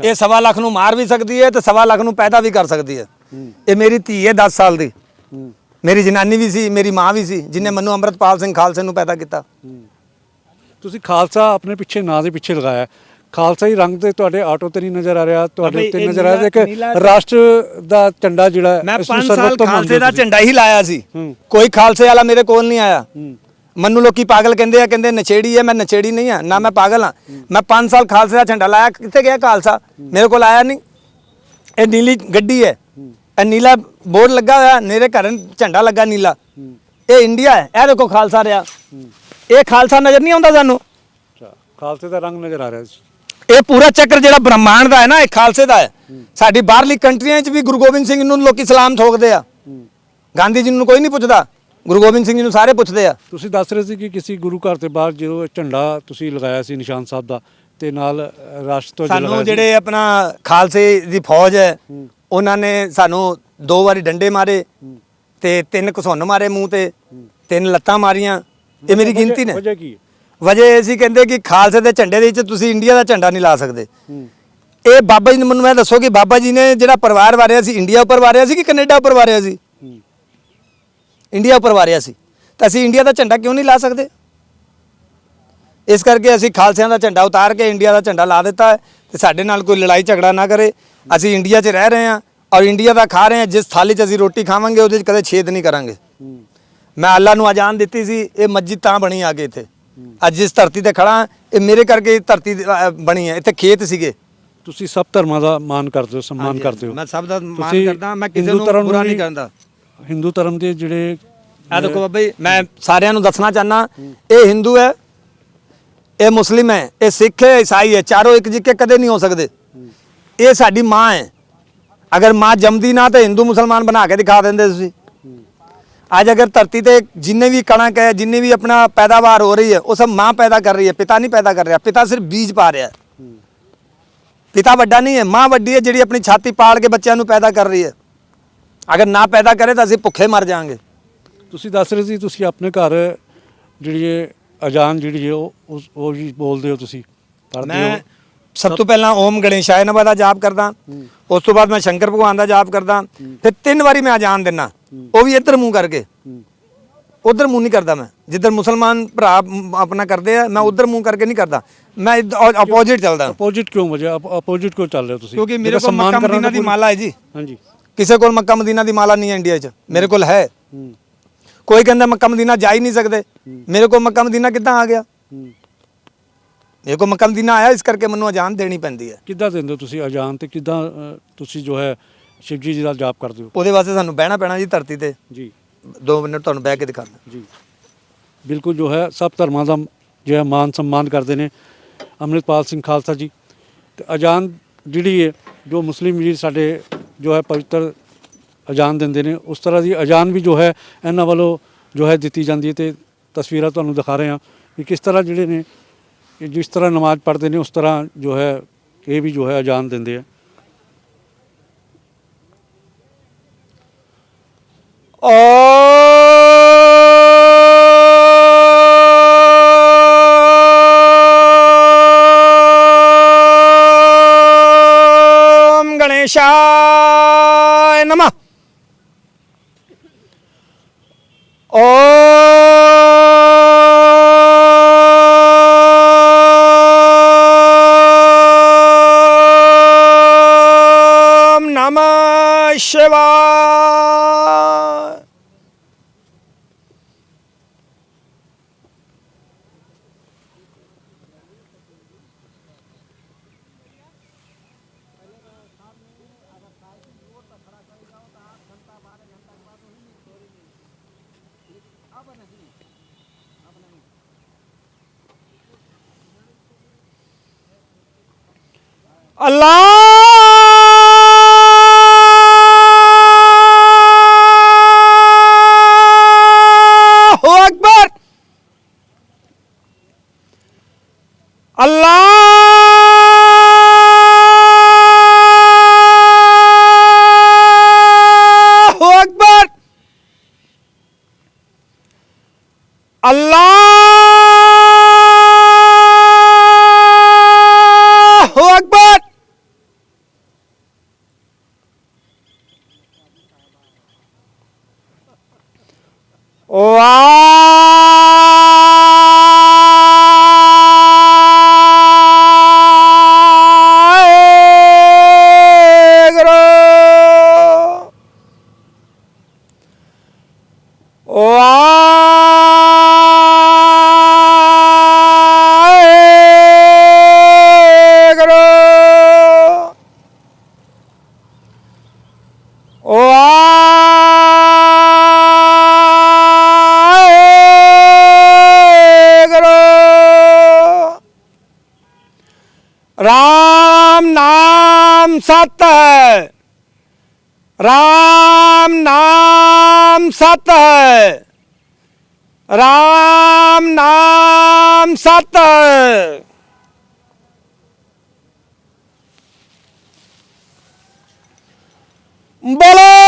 ਇਹ ਸਵਾ ਲੱਖ ਨੂੰ ਮਾਰ ਵੀ ਸਕਦੀ ਹੈ ਤੇ ਸਵਾ ਲੱਖ ਨੂੰ ਪੈਦਾ ਵੀ ਕਰ ਸਕਦੀ ਹੈ। ਇਹ ਮੇਰੀ ਧੀ ਹੈ 10 ਸਾਲ ਦੀ। ਮੇਰੀ ਜਨਾਨੀ ਵੀ ਸੀ ਮੇਰੀ ਮਾਂ ਵੀ ਸੀ ਜਿਨੇ ਮੈਨੂੰ ਅੰਮ੍ਰਿਤਪਾਲ ਸਿੰਘ ਖਾਲਸੇ ਨੂੰ ਪੈਦਾ ਕੀਤਾ। ਤੁਸੀਂ ਖਾਲਸਾ ਆਪਣੇ ਪਿੱਛੇ ਨਾਂ ਦੇ ਪਿੱਛੇ ਲਗਾਇਆ। ਹੈ। ਖਾਲਸਾ ਹੀ ਰੰਗ ਤੇ ਤੁਹਾਡੇ ਆਟੋ ਤੇ ਨਹੀਂ ਨਜ਼ਰ ਆ ਰਿਹਾ ਤੁਹਾਡੇ ਉੱਤੇ ਨਜ਼ਰ ਆ ਰਿਹਾ। ਕਿ ਰਾਸ਼ਟਰ ਦਾ ਝੰਡਾ ਜਿਹੜਾ ਹੈ, ਮੈਂ ਇਸ ਨੂੰ 5 ਸਾਲ ਖਾਲਸੇ ਦਾ। ਝੰਡਾ ਹੀ ਲਾਇਆ ਸੀ। ਕੋਈ ਖਾਲਸੇ ਵਾਲਾ ਮੇਰੇ ਕੋਲ ਨਹੀਂ ਆਇਆ। ਮੈਨੂੰ ਲੋਕੀ ਪਾਗਲ ਕਹਿੰਦੇ ਆ ਕਹਿੰਦੇ ਨਛੇੜੀ ਹੈ ਮੈਂ ਨਛੇੜੀ ਨਹੀਂ ਆ ਨਾ ਮੈਂ ਪਾਗਲ ਆ ਮੈਂ 5 ਸਾਲ ਖਾਲਸੇ ਦਾ ਝੰਡਾ ਲਾਇਆ ਕਿੱਥੇ ਗਿਆ ਖਾਲਸਾ? ਮੇਰੇ ਕੋਲ ਆਇਆ ਨਹੀਂ। ਇਹ ਨੀਲੀ ਗੱਡੀ ਹੈ। ਇਹ ਨੀਲਾ ਬੋਰਡ ਲੱਗਾ ਹੋਇਆ ਨੇਰੇ ਘਰ ਝੰਡਾ ਲੱਗਾ ਨੀਲਾ। ਇਹ ਇੰਡੀਆ ਹੈ ਇਹ ਦੇਖੋ ਖਾਲਸਾ ਰਿਹਾ। ਇਹ ਖਾਲਸਾ ਨਜ਼ਰ ਨਹੀਂ ਆਉਂਦਾ ਸਾਨੂੰ। ਖਾਲਸੇ ਦਾ ਰੰਗ ਨਜ਼ਰ ਆ ਰਿਹਾ ਇਹ ਪੂਰਾ ਚੱਕਰ ਜਿਹੜਾ ਬ੍ਰਹਮਾਂਡ ਦਾ ਹੈ ਨਾ ਇਹ ਖਾਲਸੇ ਦਾ ਹੈ। ਸਾਡੀ ਬਾਹਰਲੀ ਕੰਟਰੀਆਂ 'ਚ ਵੀ ਗੁਰੂ ਗੋਬਿੰਦ ਸਿੰਘ ਨੂੰ ਲੋਕੀ ਸਲਾਮ ਠੋਕਦੇ ਆ। ਗਾਂਧੀ ਜੀ ਨੂੰ ਕੋਈ ਨਹੀਂ ਪੁੱਛਦਾ ਗੁਰੂ ਗੋਬਿੰਦ ਸਿੰਘ ਜੀ ਨੂੰ ਸਾਰੇ ਪੁੱਛਦੇ ਆ। ਤੁਸੀਂ ਦੱਸ ਰਹੇ ਸੀ ਕਿ ਕਿਸੇ ਗੁਰੂ ਘਰ ਦੇ ਬਾਹਰ ਜਦੋਂ ਝੰਡਾ ਤੁਸੀਂ ਲਗਾਇਆ ਸੀ ਨਿਸ਼ਾਨ ਸਾਹਿਬ ਦਾ ਤੇ ਨਾਲ ਰਾਸ਼ਟਰ ਧੁਜ ਜਿਹੜੇ ਆਪਣਾ ਖਾਲਸੇ ਦੀ ਫੌਜ ਹੈ ਉਹਨਾਂ ਨੇ ਸਾਨੂੰ ਦੋ ਵਾਰੀ ਡੰਡੇ ਮਾਰੇ ਤੇ ਤਿੰਨ ਘਸੁੰਨ ਮਾਰੇ ਮੂੰਹ ਤੇ ਤਿੰਨ ਲੱਤਾਂ ਮਾਰੀਆਂ। ਇਹ ਮੇਰੀ ਗਿਣਤੀ ਨੇ। ਵਜ੍ਹਾ ਕੀ ਹੈ? ਵਜ੍ਹਾ ਇਹ ਸੀ ਕਹਿੰਦੇ ਕਿ ਖਾਲਸੇ ਦੇ ਝੰਡੇ ਦੇ ਵਿੱਚ ਤੁਸੀਂ ਇੰਡੀਆ ਦਾ ਝੰਡਾ ਨਹੀਂ ਲਾ ਸਕਦੇ। ਇਹ ਬਾਬਾ ਜੀ ਨੇ ਮੈਨੂੰ ਇਹ ਦੱਸੋ ਕਿ ਬਾਬਾ ਜੀ ਨੇ ਜਿਹੜਾ ਪਰਿਵਾਰ ਵਾਰਿਆ ਸੀ ਇੰਡੀਆ ਉੱਪਰ ਵਾਰਿਆ ਸੀ ਕਿ ਕੈਨੇਡਾ ਉੱਪਰ ਵਾਰਿਆ ਸੀ? ਇੰਡੀਆ ਉੱਪਰ ਵਾਰਿਆ ਸੀ। ਤਾਂ ਅਸੀਂ ਇੰਡੀਆ ਦਾ ਝੰਡਾ ਕਿਉਂ ਨਹੀਂ ਲਾ ਸਕਦੇ? ਇਸ ਕਰਕੇ ਅਸੀਂ ਖਾਲਸਿਆਂ ਦਾ ਝੰਡਾ ਉਤਾਰ ਕੇ ਇੰਡੀਆ ਦਾ ਝੰਡਾ ਲਾ ਦਿੱਤਾ। ਤੇ ਸਾਡੇ ਨਾਲ ਕੋਈ ਲੜਾਈ ਝਗੜਾ ਨਾ ਕਰੇ। ਅਸੀਂ ਇੰਡੀਆ 'ਚ ਰਹਿ ਰਹੇ ਹਾਂ ਔਰ ਇੰਡੀਆ ਦਾ ਖਾ ਰਹੇ ਹਾਂ। ਜਿਸ ਥਾਲੀ 'ਚ ਅਸੀਂ ਰੋਟੀ ਖਾਵਾਂਗੇ ਉਹਦੇ 'ਚ ਕਦੇ ਛੇਦ ਨਹੀਂ ਕਰਾਂਗੇ। ਮੈਂ ਅੱਲਾ ਨੂੰ ਅਜਾਨ ਦਿੱਤੀ ਸੀ ਇਹ ਮਸਜਿਦ ਤਾਂ ਬਣੀ ਆ ਕੇ ਇੱਥੇ। ਅੱਜ ਜਿਸ ਧਰਤੀ ਤੇ ਖੜਾ ਇਹ ਮੇਰੇ ਕਰਕੇ ਧਰਤੀ ਬਣੀ ਹੈ। ਇੱਥੇ ਖੇਤ ਸੀਗੇ। ਤੁਸੀਂ ਸਭ ਧਰਮਾਂ ਦਾ ਮਾਨ ਕਰਦੇ ਹੋ ਸਨਮਾਨ ਕਰਦੇ ਹੋ। ਮੈਂ ਸਭ ਦਾ ਤੁਸੀਂ ਕਰਦਾ ਮੈਂ ਕਿਸੇ ਨੂੰ ਬੁਰਾ ਨਹੀਂ ਕਰਦਾ ਹਿੰਦੂ ਧਰਮ ਦੇ ਜਿਹੜੇ ਆ ਦੇਖੋ ਬਾਬਾ ਜੀ ਮੈਂ ਸਾਰਿਆਂ ਨੂੰ ਦੱਸਣਾ ਚਾਹਨਾ ਇਹ ਹਿੰਦੂ ਹੈ ਇਹ ਮੁਸਲਿਮ ਹੈ, ਇਹ ਸਿੱਖ ਹੈ, ਈਸਾਈ ਹੈ, ਚਾਰੋਂ ਇੱਕ ਜਿੱਕੇ ਕਦੇ ਨਹੀਂ ਹੋ ਸਕਦੇ। ਇਹ ਸਾਡੀ ਮਾਂ ਹੈ। ਅਗਰ ਮਾਂ ਜੰਮਦੀ ਨਾ ਤਾਂ ਹਿੰਦੂ ਮੁਸਲਮਾਨ ਬਣਾ ਕੇ ਦਿਖਾ ਦਿੰਦੇ ਤੁਸੀਂ। ਅੱਜ ਅਗਰ ਧਰਤੀ ਤੇ ਜਿੰਨੇ ਵੀ ਕਣਕ ਹੈ, ਜਿੰਨੇ ਵੀ ਆਪਣਾ ਪੈਦਾਵਾਰ ਹੋ ਰਹੀ ਹੈ, ਉਹ ਸਭ ਮਾਂ ਪੈਦਾ ਕਰ ਰਹੀ ਹੈ, ਪਿਤਾ ਨਹੀਂ ਪੈਦਾ ਕਰ ਰਿਹਾ। ਪਿਤਾ ਸਿਰਫ ਬੀਜ ਪਾ ਰਿਹਾ। ਪਿਤਾ ਵੱਡਾ ਨਹੀਂ ਹੈ, ਮਾਂ ਵੱਡੀ ਹੈ ਜਿਹੜੀ ਆਪਣੀ ਛਾਤੀ ਪਾੜ ਕੇ ਬੱਚਿਆਂ ਨੂੰ ਪੈਦਾ ਕਰ ਰਹੀ ਹੈ। ਅਗਰ ਨਾ ਪੈਦਾ ਕਰੇ ਤਾਂ ਅਸੀਂ ਭੁੱਖੇ ਮਰ ਜਾਾਂਗੇ। ਤੁਸੀਂ ਦੱਸ ਰਹੇ ਸੀ, ਤੁਸੀਂ ਆਪਣੇ ਘਰ ਜਿਹੜੀ ਅਜਾਨ ਜਿਹੜੀ ਹੈ ਉਹ ਉਸ- ਉਹ ਵੀ ਬੋਲਦੇ ਹੋ ਤੁਸੀਂ ਪੜ੍ਹਦੇ ਮੈਂ ਹੋ। ਸਭ ਤੋਂ ਪਹਿਲਾਂ ਓਮ ਗਣੇਸ਼ਾయ ਨਮः ਦਾ ਜਾਪ ਕਰਦਾ। ਉਸ ਤੋਂ ਬਾਅਦ ਮੈਂ ਸ਼ੰਕਰ ਭਗਵਾਨ ਦਾ ਜਾਪ ਕਰਦਾ। ਫਿਰ ਤਿੰਨ ਵਾਰੀ ਮੈਂ ਅਜਾਨ ਦਿੰਨਾ। ਉਹ ਵੀ ਇੱਧਰ ਮੂੰਹ ਕਰਕੇ। ਹੂੰ। ਉਧਰ ਮੂੰਹ ਨਹੀਂ ਕਰਦਾ ਮੈਂ। ਜਿੱਧਰ ਮੁਸਲਮਾਨ ਭਰਾ ਮ, ਆਪਣਾ ਕਰਦੇ ਆ ਮੈਂ ਉਧਰ ਮੂੰਹ ਕਰਕੇ ਨਹੀਂ ਕਰਦਾ। ਮੈਂ ਆਪੋਜ਼ਿਟ ਚੱਲਦਾ। ਅਪੋਜੀਟ ਕਿਉਂ ਵਜ੍ਹਾ ਅਪੋਜੀਟ ਕਿਉਂ ਚੱਲ ਰਹੇ ਹੋ ਤੁਸੀਂ? ਕਿਉਂਕਿ ਮੇਰੇ ਜਿਹੜਾ ਕੋਲ ਸਨਮਾਨ ਮੱਕਾ ਕਰਨ ਮਦੀਨਾ ਦੀ ਕੋਈ- ਮਾਲਾ ਹੈ ਜੀ। ਹਾਂਜੀ। ਕਿਸੇ ਕੋਲ ਮੱਕਾ ਮਦੀਨਾ ਦੀ ਮਾਲਾ ਨਹੀਂ ਹੈ ਇੰਡੀਆ 'ਚ। ਮੇਰੇ ਕੋਲ ਹੈ। ਹੂੰ। ਕੋਈ ਕਹਿੰਦਾ ਮੱਕਾ ਮਦੀਨਾ ਜਾ ਹੀ ਨਹੀਂ ਸਕਦੇ। ਮੇਰੇ ਕੋਲ ਮੱਕਾ ਮਦੀਨਾ ਕਿੱਦਾਂ ਆ ਗਿਆ? ਮੇਰੇ ਕੋਲ ਮੱਕਾ ਮਦੀਨਾ ਆਇਆ ਇਸ ਕਰਕੇ ਮੈਨੂੰ ਅਜਾਨ ਦੇਣੀ ਪੈਂਦੀ ਹੈ। ਕਿੱਦਾਂ ਦਿੰਦੇ ਹੋ ਤੁਸੀਂ ਅਜਾਨ ਤੇ? ਕਿੱਦਾਂ ਤੁਸੀਂ ਜੋ ਹੈ ਸ਼ਿਵਜੀ ਜੀ ਦਾ ਜਾਪ ਕਰਦੇ ਹੋ? ਉਹਦੇ ਵਾਸਤੇ ਸਾਨੂੰ ਬਹਿਣਾ ਪੈਣਾ ਜੀ ਧਰਤੀ ਤੇ। ਜੀ। 2 ਮਿੰਟ ਤੁਹਾਨੂੰ ਬਹਿ ਕੇ ਦਿਖਾਉਂਦਾ। ਜੀ। ਬਿਲਕੁਲ ਜੋ ਹੈ ਸਭ ਧਰਮਾਂ ਦਾ ਜੋ ਹੈ ਮਾਨ ਸਨਮਾਨ ਕਰਦੇ ਨੇ ਅੰਮ੍ਰਿਤਪਾਲ ਸਿੰਘ ਖਾਲਸਾ ਜੀ। ਤੇ ਅਜਾਨ ਜਿਹੜੀ ਹੈ ਜੋ ਮੁਸਲਿਮ ਵੀਰ ਸਾਡੇ ਜੋ ਹੈ ਪਵਿੱਤਰ ਅਜਾਨ ਦਿੰਦੇ ਨੇ। ਉਸ ਤਰ੍ਹਾਂ ਦੀ ਅਜਾਨ ਵੀ ਜੋ ਹੈ, ਇਹਨਾਂ ਵੱਲੋਂ ਜੋ ਹੈ ਦਿੱਤੀ ਜਾਂਦੀ ਹੈ ਤੇ ਤਸਵੀਰਾਂ ਤੁਹਾਨੂੰ ਦਿਖਾ ਰਹੇ ਹਾਂ ਕਿ ਕਿਸ ਤਰ੍ਹਾਂ ਜਿਹੜੇ ਨੇ ਜਿਸ ਤਰ੍ਹਾਂ ਨਮਾਜ਼ ਪੜ੍ਹਦੇ ਨੇ, ਉਸ ਤਰ੍ਹਾਂ ਜੋ ਹੈ, ਇਹ ਵੀ ਜੋ ਹੈ ਅਜ਼ਾਨ ਦਿੰਦੇ ਆ। ॐ ॐ नमः शिवाय अल्लाह ਨਾਮ ਸਤ ਹੈ। ਰਾਮ ਨਾਮ ਸਤ ਹੈ। ਰਾਮ ਨਾਮ ਸਤ ਹੈ। ਬੋਲੇ।